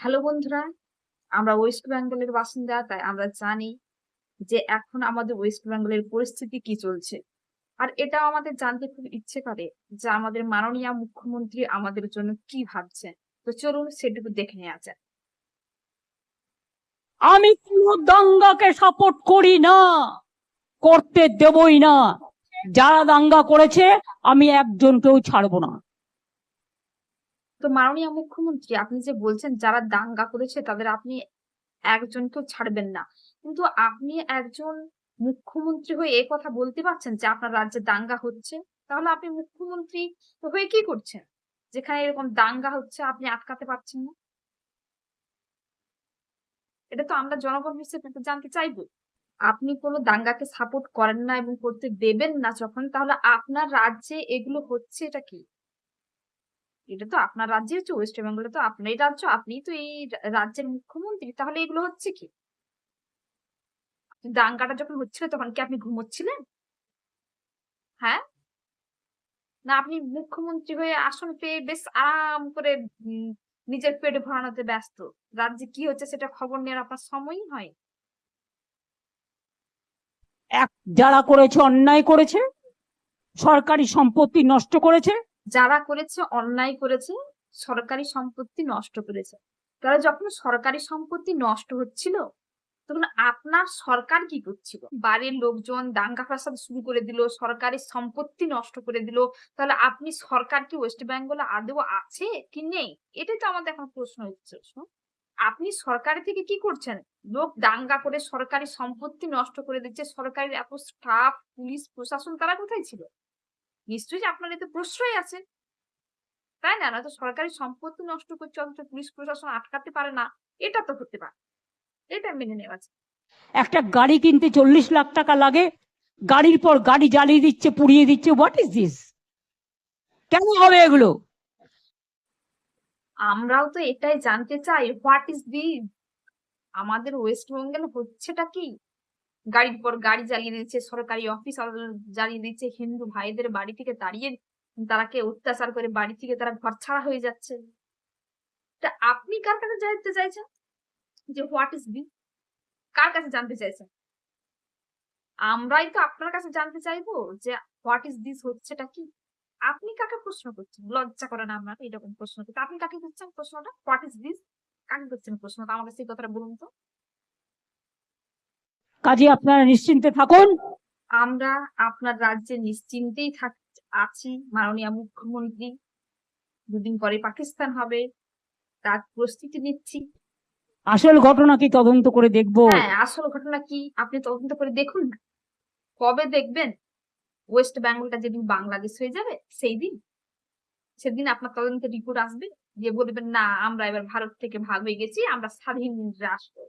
Hello বন্ধুরা, আমরা West বেঙ্গলের বাসিন্দা, তাই আমরা জানি যে এখন আমাদের ওয়েস্ট বেঙ্গলের পরিস্থিতি কি চলছে। আর এটাও আমাদের জানতে খুব ইচ্ছে করে যে আমাদের মাননীয় মুখ্যমন্ত্রী আমাদের জন্য কি ভাবছেন। তো চলুন সেটুকু দেখে নেওয়া যাক। আমি কোনো দাঙ্গাকে সাপোর্ট করি না, করতে দেবই না। যারা দাঙ্গা করেছে, আমি একজনকেও ছাড়বো না। তো মাননীয় মুখ্যমন্ত্রী, আপনি যে বলছেন যারা দাঙ্গা করেছে তাদের আপনি একজন একজনকেও ছাড়বেন না। কিন্তু আপনি একজন মুখ্যমন্ত্রী হয়ে এ কথা বলতে পারছেন যে আপনার রাজ্যে দাঙ্গা হচ্ছে, তাহলে আপনি মুখ্যমন্ত্রী হয়ে কি করছেন? যেখানে এরকম দাঙ্গা হচ্ছে আপনি আটকাতে পারছেন না। এটা তো আমরা জনগণ হিসেবে জানতে চাইব। আপনি কোনো দাঙ্গাকে সাপোর্ট করেন না এবং করতে দেবেন না যখন, তাহলে আপনার রাজ্যে এগুলো হচ্ছে এটা কি? এটা তো আপনার রাজ্যে হচ্ছে ওয়েস্ট বেঙ্গলে তো আপনারই রাজ্য আপনি তো এই রাজ্যের মুখ্যমন্ত্রী, তাহলে এগুলো হচ্ছে কি? দাঙ্গাটা যখন হচ্ছিল, তখন কি আপনি ঘুমোচ্ছিলেন? হ্যাঁ? না, আপনি মুখ্যমন্ত্রী হয়ে আসন পেয়ে বেশ আরাম করে নিজের পেট ভরানোতে ব্যস্ত। রাজ্যে কি হচ্ছে সেটা খবর নেওয়ার আপনার সময়ই হয়। এক, যারা করেছে, অন্যায় করেছে, সরকারি সম্পত্তি নষ্ট করেছে যারা করেছে, অন্যায় করেছে, সরকারি সম্পত্তি নষ্ট করেছে। তাহলে যখন সরকারি সম্পত্তি নষ্ট হচ্ছিল, তখন আপনার সরকার কি করছিল? বাড়ির লোকজন দাঙ্গা ফাসাদ শুরু করে দিল, সরকারি সম্পত্তি নষ্ট করে দিল। তাহলে আপনি সরকার কি ওয়েস্ট বেঙ্গলে আদৌ আছে কি নেই? এটাই তো আমাদের এখন প্রশ্ন হচ্ছে। আপনি সরকার থেকে কি করছেন? লোক দাঙ্গা করে সরকারি সম্পত্তি নষ্ট করে দিচ্ছে সরকারের এত স্টাফ পুলিশ, প্রশাসন, তারা কোথায় ছিল? নিশ্চয়ই আপনার এতে প্রশ্রয় আছে। তাই না? নয়তো সরকারি সম্পত্তি নষ্ট করছে অথচ পুলিশ প্রশাসন আটকাতে পারে না এটা তো হতে পারে। এটা মেনে নেওয়া যায়। একটা গাড়ি কিনতে চল্লিশ লাখ টাকা লাগে গাড়ির পর গাড়ি জ্বালিয়ে দিচ্ছে পুড়িয়ে দিচ্ছে হোয়াট ইজ দিস কেন হবে এগুলো? আমরাও তো এটাই জানতে চাই হোয়াট ইজ দি আমাদের ওয়েস্ট বেঙ্গল হচ্ছেটা কি? গাড়ির পর গাড়ি জ্বালিয়ে দিচ্ছে, সরকারি অফিস জ্বালিয়ে দিচ্ছে, হিন্দু ভাইদের বাড়ি থেকে তাড়িয়ে তারাকে অত্যাচার করে বাড়ি থেকে তারা ঘর ছাড়া হয়ে যাচ্ছে। তা আপনি কার কাছে জানতে চাইছেন? যে হোয়াট ইজ দি কার কাছে জানতে চাইছেন? আমরাই তো আপনার কাছে জানতে চাইব যে হোয়াট ইজ দিস হচ্ছেটা কি? আপনি কাকে প্রশ্ন করছেন? লজ্জা করে না আপনার এরকম প্রশ্ন করতে। আপনি কাকে করছেন প্রশ্নটা? হোয়াট ইজ দিস কাকে করছেন প্রশ্নটা? আমার কাছে এই কথাটা বলুন তো। কাজে আপনারা নিশ্চিন্তে থাকুন। আমরা আপনার রাজ্যে নিশ্চিন্তেই থাক আছি মাননীয় মুখ্যমন্ত্রী। দুদিন পরে পাকিস্তান হবে। তার প্রস্তুতি নিচ্ছি। আসল ঘটনা কি তদন্ত করে দেখব? হ্যাঁ আসল ঘটনা কি আপনি তদন্ত করে দেখুন। কবে দেখবেন? ওয়েস্ট বেঙ্গলটা যেদিন বাংলাদেশ হয়ে যাবে সেই দিন। সেদিন আপনার তদন্ত রিপোর্ট আসবে যে বলবেন না আমরা এবার ভারত থেকে ভাগ হয়ে গেছি আমরা স্বাধীন রাষ্ট্র।